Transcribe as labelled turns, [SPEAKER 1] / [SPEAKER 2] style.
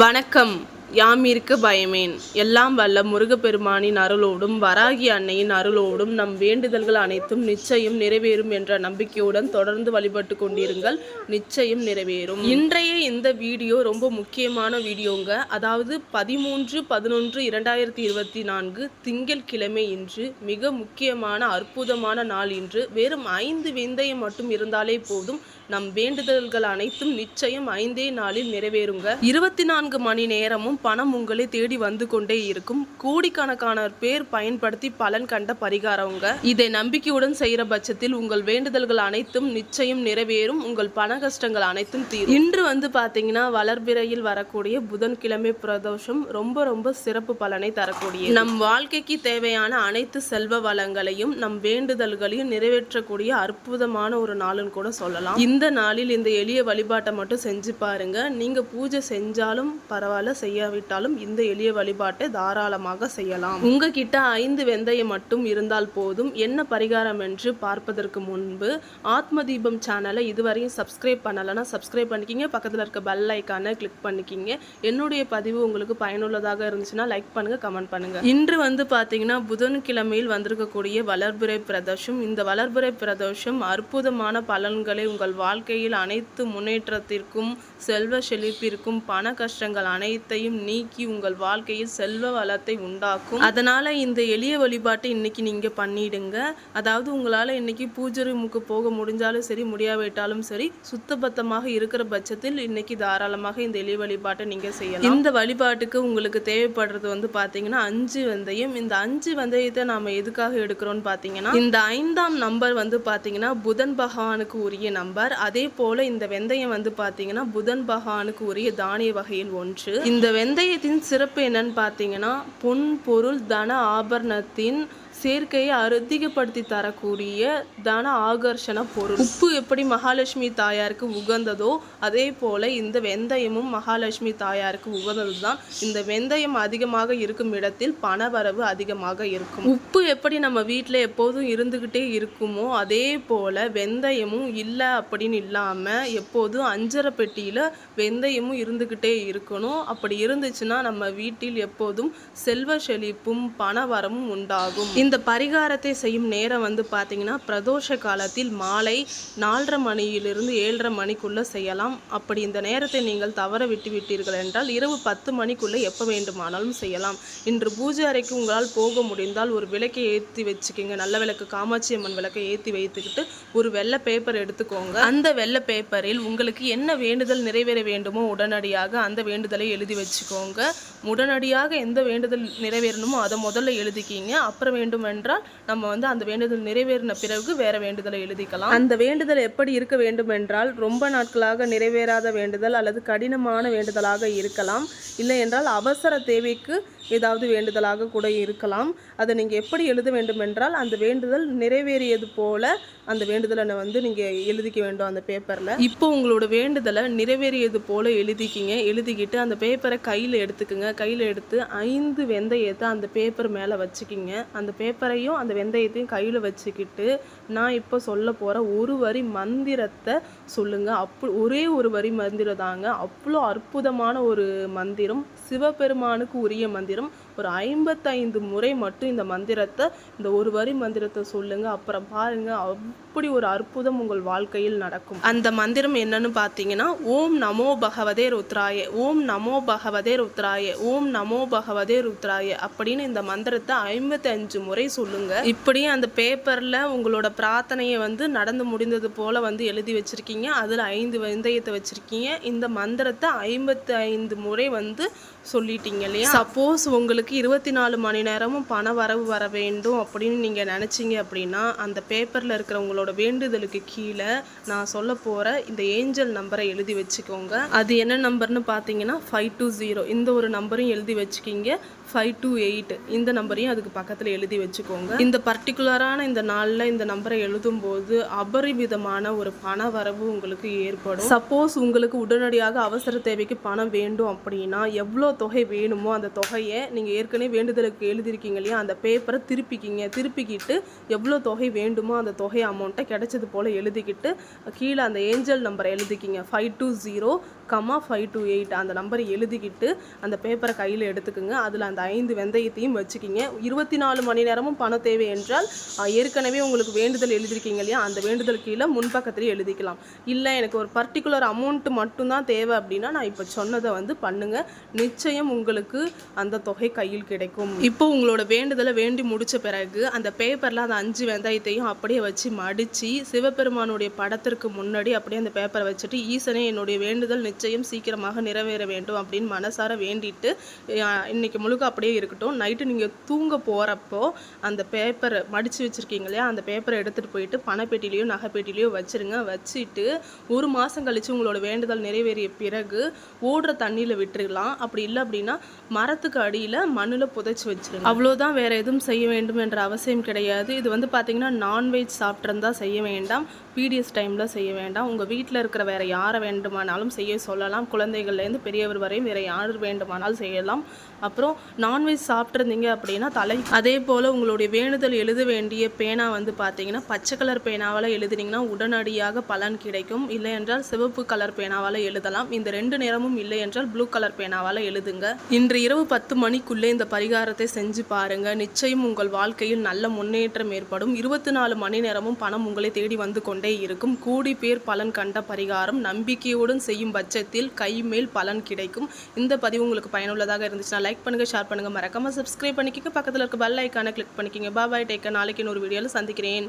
[SPEAKER 1] வணக்கம். யாமிருக்க பயமேன். எல்லாம் வல்ல முருகப்பெருமானின் அருளோடும் வராகி அன்னையின் அருளோடும் நம் வேண்டுதல்கள் அனைத்தும் நிச்சயம் நிறைவேறும் என்ற நம்பிக்கையுடன் தொடர்ந்து வழிபட்டு கொண்டிருங்கள். நிச்சயம் நிறைவேறும். இன்றைய இந்த வீடியோ ரொம்ப முக்கியமான வீடியோங்க. அதாவது பதிமூன்று பதினொன்று இரண்டாயிரத்தி இருபத்தி நான்கு திங்கள் கிழமை இன்று மிக முக்கியமான அற்புதமான நாள் இன்று. வெறும் ஐந்து வெந்தயம் மட்டும் இருந்தாலே போதும். நம் வேண்டுதல்கள் அனைத்தும் நிச்சயம் ஐந்தே நாளில் நிறைவேறுங்க. இருபத்தி நான்கு மணி நேரமும் பணம் உங்களை தேடி வந்து கொண்டே இருக்கும். கோடிக்கணக்கான பேர் பயன்படுத்தி பலன் கண்ட பரிகாரவங்க. இதை நம்பிக்கையுடன் செய்கிற பட்சத்தில் உங்கள் வேண்டுதல்கள் அனைத்தும் நிச்சயம் நிறைவேறும். உங்கள் பண கஷ்டங்கள் அனைத்தும் தீரும். இன்று வந்து பார்த்தீங்கன்னா வளர்பிறையில் வரக்கூடிய புதன்கிழமை பிரதோஷம் ரொம்ப ரொம்ப சிறப்பு பலனை தரக்கூடிய நம் வாழ்க்கைக்கு தேவையான அனைத்து செல்வ வளங்களையும் நம் வேண்டுதல்களையும் நிறைவேற்றக்கூடிய அற்புதமான ஒரு நாளுன்னு கூட சொல்லலாம். இந்த நாளில் இந்த எளிய வழிபாட்டை மட்டும் செஞ்சு பாருங்க. நீங்க பூஜை செஞ்சாலும் பரவாயில்ல செய்ய இல்லாவிட்டாலும் இந்த எளிய வழிபாட்டை தாராளமாக செய்யலாம். உங்ககிட்ட ஐந்து வெந்தயம் மட்டும் இருந்தால் போதும். என்ன பரிகாரம் என்று பார்ப்பதற்கு முன்பு ஆத்ம தீபம் சேனலை இதுவரையும் சப்ஸ்கிரைப் பண்ணலைன்னா சப்ஸ்கிரைப் பண்ணிக்கிங்க. பக்கத்தில் இருக்க பெல் ஐக்கானை கிளிக் பண்ணிக்கிங்க. என்னுடைய பதிவு உங்களுக்கு பயனுள்ளதாக இருந்துச்சுன்னா லைக் பண்ணுங்க கமெண்ட் பண்ணுங்க. இன்று வந்து பார்த்தீங்கன்னா புதன்கிழமையில் வந்திருக்கக்கூடிய வளர்புரை பிரதோஷம். இந்த வளர்புரை பிரதோஷம் அற்புதமான பலன்களை உங்கள் வாழ்க்கையில் அனைத்து முன்னேற்றத்திற்கும் செல்வ செழிப்பிற்கும் பண கஷ்டங்கள் அனைத்தையும் நீக்கி உங்கள் வாழ்க்கையில் செல்வ வளத்தை உண்டாக்கும். அதனால இந்த எளிய வழிபாட்டை இன்னைக்கு நீங்க பண்ணிடுங்க. அதாவது உங்களால இன்னைக்கு பூஜை ரூமுக்கு போக முடிஞ்சாலும் சரி முடியாவிட்டாலும் சரி சுத்தபத்தமாக இருக்கிற பட்சத்தில் இன்னைக்கு தாராளமாக இந்த எளிய வழிபாட்டை நீங்க செய்யலாம். இந்த வழிபாட்டுக்கு உங்களுக்கு தேவைப்படுறது வந்து பாத்தீங்கன்னா அஞ்சு வெந்தயம். இந்த அஞ்சு வெந்தயத்தை நாம எதுக்காக எடுக்கிறோம்னு பாத்தீங்கன்னா இந்த ஐந்தாம் நம்பர் வந்து பாத்தீங்கன்னா புதன் பகவானுக்கு உரிய நம்பர். அதே போல இந்த வெந்தயம் வந்து பாத்தீங்கன்னா புதன் பகவானுக்கு உரிய தானிய வகையில் ஒன்று. இந்த வெந்தயத்தின் சிறப்பு என்னன்னு பார்த்தீங்கன்னா பொன் பொருள் தன ஆபரணத்தின் சேர்க்கையை அதிகப்படுத்தி தரக்கூடிய தன ஆகர்ஷண பொருள். உப்பு எப்படி மகாலட்சுமி தாயாருக்கு உகந்ததோ அதே போல இந்த வெந்தயமும் மகாலட்சுமி தாயாருக்கு உகந்தது தான் இந்த வெந்தயம் அதிகமாக இருக்கும் இடத்தில் பணவரவு அதிகமாக இருக்கும். உப்பு எப்படி நம்ம வீட்டில் எப்போதும் இருந்துக்கிட்டே இருக்குமோ அதே போல வெந்தயமும் இல்லை அப்படின்னு இல்லாமல் எப்போதும் அஞ்சரை பெட்டியில் வெந்தயமும் இருந்துக்கிட்டே இருக்கணும். அப்படி இருந்துச்சுன்னா நம்ம வீட்டில் எப்போதும் செல்வ செழிப்பும் பணவரமும் உண்டாகும். இந்த இந்த பரிகாரத்தை செய்யும் நேரம் வந்து பார்த்தீங்கன்னா பிரதோஷ காலத்தில் மாலை நாலரை மணியிலிருந்து ஏழரை மணிக்குள்ளே செய்யலாம். அப்படி இந்த நேரத்தை நீங்கள் தவற விட்டு விட்டீர்கள் என்றால் இரவு பத்து மணிக்குள்ளே எப்போ வேண்டுமானாலும் செய்யலாம். இன்று பூஜை அறைக்கு உங்களால் போக முடிந்தால் ஒரு விளக்கை ஏற்றி வச்சுக்கோங்க. நல்ல விளக்கு காமாட்சி அம்மன் விளக்கை ஏற்றி வைத்துக்கிட்டு ஒரு வெள்ளை பேப்பர் எடுத்துக்கோங்க. அந்த வெள்ளை பேப்பரில் உங்களுக்கு என்ன வேண்டுதல் நிறைவேற வேண்டுமோ உடனடியாக அந்த வேண்டுதலை எழுதி வச்சுக்கோங்க. உடனடியாக எந்த வேண்டுதல் நிறைவேறணுமோ அதை முதல்ல எழுதிக்கிங்க. அப்புறம் வேண்டும் என்றால் நம்ம வந்து அந்த வேண்டுதல் நிறைவேறின பிறகு வேற வேண்டுதலை எழுதிக்கலாம். அந்த வேண்டுதல் எப்படி இருக்க வேண்டும் என்றால் ரொம்ப நாட்களாக நிறைவேறாத வேண்டுதல் அல்லது கடினமான வேண்டுதலாக இருக்கலாம். இல்லை என்றால் அவசர தேவைக்கு ஏதாவது வேண்டுதலாக கூட இருக்கலாம். அதை நீங்கள் எப்படி எழுத வேண்டும் என்றால் அந்த வேண்டுதல் நிறைவேறியது போல அந்த வேண்டுதலை வந்து நீங்கள் எழுதிக்க வேண்டும் அந்த பேப்பரில். இப்போ உங்களோட வேண்டுதலை நிறைவேறியது போல எழுதிக்கிங்க. எழுதிக்கிட்டு அந்த பேப்பரை கையில் எடுத்துக்குங்க. கையில் எடுத்து ஐந்து வெந்தயத்தை அந்த பேப்பர் மேலே வச்சுக்கிங்க. அந்த பேப்பரையும் அந்த வெந்தயத்தையும் கையில் வச்சுக்கிட்டு நான் இப்போ சொல்ல போகிற ஒரு வரி மந்திரத்தை சொல்லுங்க. அப்போ ஒரே ஒரு வரி மந்திரம் தாங்க. அவ்வளோ அற்புதமான ஒரு மந்திரம். சிவபெருமானுக்கு உரிய மந்திரம். ஒரு ஐம்பத்தைந்து முறை மட்டும் இந்த மந்திரத்தை இந்த ஒரு வரி மந்திரத்தை சொல்லுங்க. அப்புறம் பாருங்க அப்படி ஒரு அற்புதம் உங்கள் வாழ்க்கையில் நடக்கும். அந்த மந்திரம் என்னன்னு பார்த்தீங்கன்னா ஓம் நமோ பகவதே ருத்ராய ஓம் நமோ பகவதே ருத்ராய ஓம் நமோ பகவதே ருத்ராய அப்படின்னு இந்த மந்திரத்தை ஐம்பத்தி அஞ்சு முறை சொல்லுங்க. இப்படி அந்த பேப்பர்ல உங்களோட பிரார்த்தனையை வந்து நடந்து முடிந்தது போல வந்து எழுதி வச்சிருக்கீங்க. அதுல ஐந்து வெந்தயத்தை வச்சிருக்கீங்க. இந்த மந்திரத்தை ஐம்பத்தி ஐந்து முறை வந்து சொல்லிட்டீங்க இல்லையா? சப்போஸ் உங்களுக்கு இருபத்தி நாலு மணி நேரமும் பண வரவு வர வேண்டும் அப்படின்னு நீங்கள் நினச்சிங்க அப்படின்னா அந்த பேப்பரில் இருக்கிற உங்களோட வேண்டுதலுக்கு கீழே நான் சொல்ல போகிற இந்த ஏஞ்சல் நம்பரை எழுதி வச்சுக்கோங்க. அது என்ன நம்பர்னு பார்த்தீங்கன்னா ஃபைவ் டூ ஜீரோ இந்த ஒரு நம்பரையும் எழுதி வச்சுக்கிங்க. ஃபைவ் டூ எயிட் இந்த நம்பரையும் அதுக்கு பக்கத்தில் எழுதி வச்சுக்கோங்க. இந்த பர்டிகுலரான இந்த நாளில் இந்த நம்பரை எழுதும்போது அபரிவிதமான ஒரு பண வரவு உங்களுக்கு ஏற்படும். சப்போஸ் உங்களுக்கு உடனடியாக அவசர தேவைக்கு பணம் வேண்டும் அப்படின்னா எவ்வளோ தொகை வேணுமோ அந்த தொகையை நீங்கள் ஏற்கனவே வேண்டுதலுக்கு எழுதியிருக்கீங்க இல்லையா? அந்த பேப்பரை திருப்பிக்கிங்க. திருப்பிக்கிட்டு எவ்வளோ தொகை வேண்டுமோ அந்த தொகை அமௌண்ட்டை கிடைச்சது போல் எழுதிக்கிட்டு கீழே அந்த ஏஞ்சல் நம்பரை எழுதிக்கிங்க. Five two zero comma five two eight அந்த நம்பரை எழுதிக்கிட்டு அந்த பேப்பரை கையில் எடுத்துக்கோங்க. அதில் அந்த ஐந்து வெந்தயத்தையும் வச்சுக்கிங்க. இருபத்தி நாலு மணி நேரமும் பணம் தேவை என்றால் ஏற்கனவே உங்களுக்கு வேண்டுதல் எழுதிருக்கீங்க இல்லையா? அந்த வேண்டுதல் கீழே முன்பக்கத்திலே எழுதிக்கலாம். இல்லை எனக்கு ஒரு பர்டிகுலர் அமௌண்ட்டு மட்டும்தான் தேவை அப்படின்னா நான் இப்போ சொன்னதை வந்து பண்ணுங்க. நிச்சயம் உங்களுக்கு அந்த தொகை கையில் கிடைக்கும். இப்போ உங்களோட வேண்டுதலை வேண்டி முடித்த பிறகு அந்த பேப்பரில் அந்த அஞ்சு வெந்தயத்தையும் அப்படியே வச்சு மடித்து சிவபெருமானுடைய படத்திற்கு முன்னாடி அப்படியே அந்த பேப்பரை வச்சுட்டு ஈசனே என்னுடைய வேண்டுதல் நிச்சயம் சீக்கிரமாக நிறைவேற வேண்டும் அப்படின்னு மனசார வேண்டிட்டு இன்னைக்கு முழுக்க அப்படியே இருக்கட்டும். நைட்டு நீங்கள் தூங்க போகிறப்போ அந்த பேப்பரை மடித்து வச்சுருக்கீங்க இல்லையா? அந்த பேப்பரை எடுத்துகிட்டு போயிட்டு பணப்பேட்டிலையோ நகைப்பேட்டிலையோ வச்சுருங்க. வச்சுட்டு ஒரு மாதம் கழித்து உங்களோட வேண்டுதல் நிறைவேறிய பிறகு ஓடுற தண்ணியில் விட்டுருக்கலாம் அப்படி இல்லை அப்படின்னா மரத்துக்கு அடியில் மண்ணில் புதைச்சி வச்சுருங்க. அவ்வளோதான் வேறு எதுவும் செய்ய வேண்டும் என்ற அவசியம் கிடையாது. இது வந்து பார்த்தீங்கன்னா நான்வெஜ் சாப்பிட்ருந்தா செய்ய வேண்டாம். பிடிஎஸ் டைமில் செய்ய வேண்டாம். உங்கள் வீட்டில் இருக்கிற வேற யாரை வேண்டுமானாலும் செய்ய சொல்லலாம். குழந்தைகள்லேருந்து பெரியவர் வரையும் வேறு யார் வேண்டுமானாலும் செய்யலாம். அப்புறம் நான்வெஜ் சாப்பிட்ருந்தீங்க அப்படின்னா தலை. அதே போல் உங்களுடைய வேண்டுதல் எழுத வேண்டிய பேனா வந்து பார்த்தீங்கன்னா பச்சை கலர் பேனாவால் எழுதுனீங்கன்னா உடனடியாக பலன் கிடைக்கும். இல்லை என்றால் சிவப்பு கலர் பேனாவால் எழுதலாம். இந்த ரெண்டு நேரமும் இல்லை என்றால் ப்ளூ கலர் பேனாவால் எழுதுங்க. இன்று இரவு பத்து மணிக்குள்ளே இந்த பரிகாரத்தை செஞ்சு பாருங்கள் நிச்சயம் உங்கள் வாழ்க்கையில் நல்ல முன்னேற்றம் ஏற்படும். இருபத்தி நாலு மணி நேரமும் பணம் உங்களை தேடி வந்து கொண்டே இருக்கும். கூடி பேர் பலன் கண்ட பரிகாரம் நம்பிக்கையுடன் செய்யும் பட்சத்தில் கை மேல் பலன் கிடைக்கும். இந்த பதிவு உங்களுக்கு பயனுள்ளதாக இருந்துச்சுன்னா லைக் பண்ணுங்கள் ஷேர் பண்ணுங்க. மறக்காமல் சப்ஸ்கிரைப் பண்ணிக்கிங்க. பக்கத்தில் இருக்க பெல் ஐக்கானை கிளிக் பண்ணிக்கங்க. பாபாய் டேக்கா நாளைக்கு இன்னொரு வீடியோவில் சந்திக்கிறேன்.